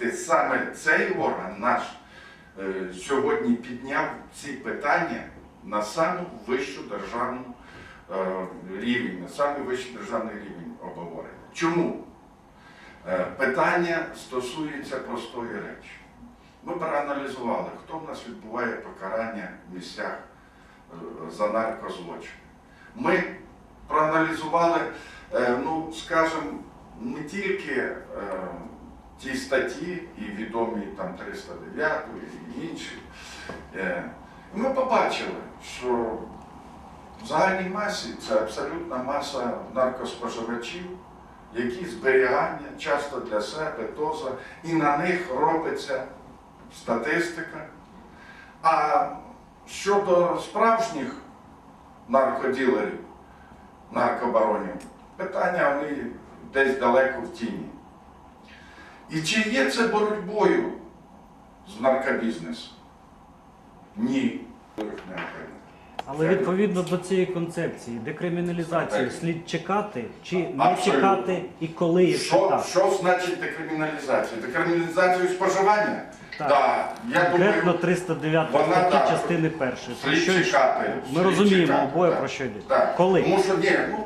Саме цей орган наш е, сьогодні підняв ці питання на саму вищу державну е, рівень, на самий вищий державний рівень обговорення. Чому? Е, Питання стосується простої речі. Ми проаналізували, хто в нас відбуває покарання в місцях за наркозлочин. Ми проаналізували, ну, скажімо, не тільки ті статті, і відомі там 309 і інші. Е, Ми побачили, що в загальній масі це абсолютна маса наркоспоживачів, які зберігання часто для себе доза, і на них робиться статистика. А щодо справжніх наркоділерів, наркобаронів, питання вони десь далеко в тіні. І чи є це боротьбою з наркобізнесом? Ні. Але відповідно до цієї концепції, декриміналізацію слід чекати чи не Абсолютно. чекати і коли їх Що, чекати? що значить декриміналізація? Декриміналізацію споживання? Так. Да, я Конкретно думаю, 309 Вона статті так. частини першої. Про слід що йде? чекати. Ми слід розуміємо чекати, обоє так. про що йде. Так. Коли? Тому що ні, ну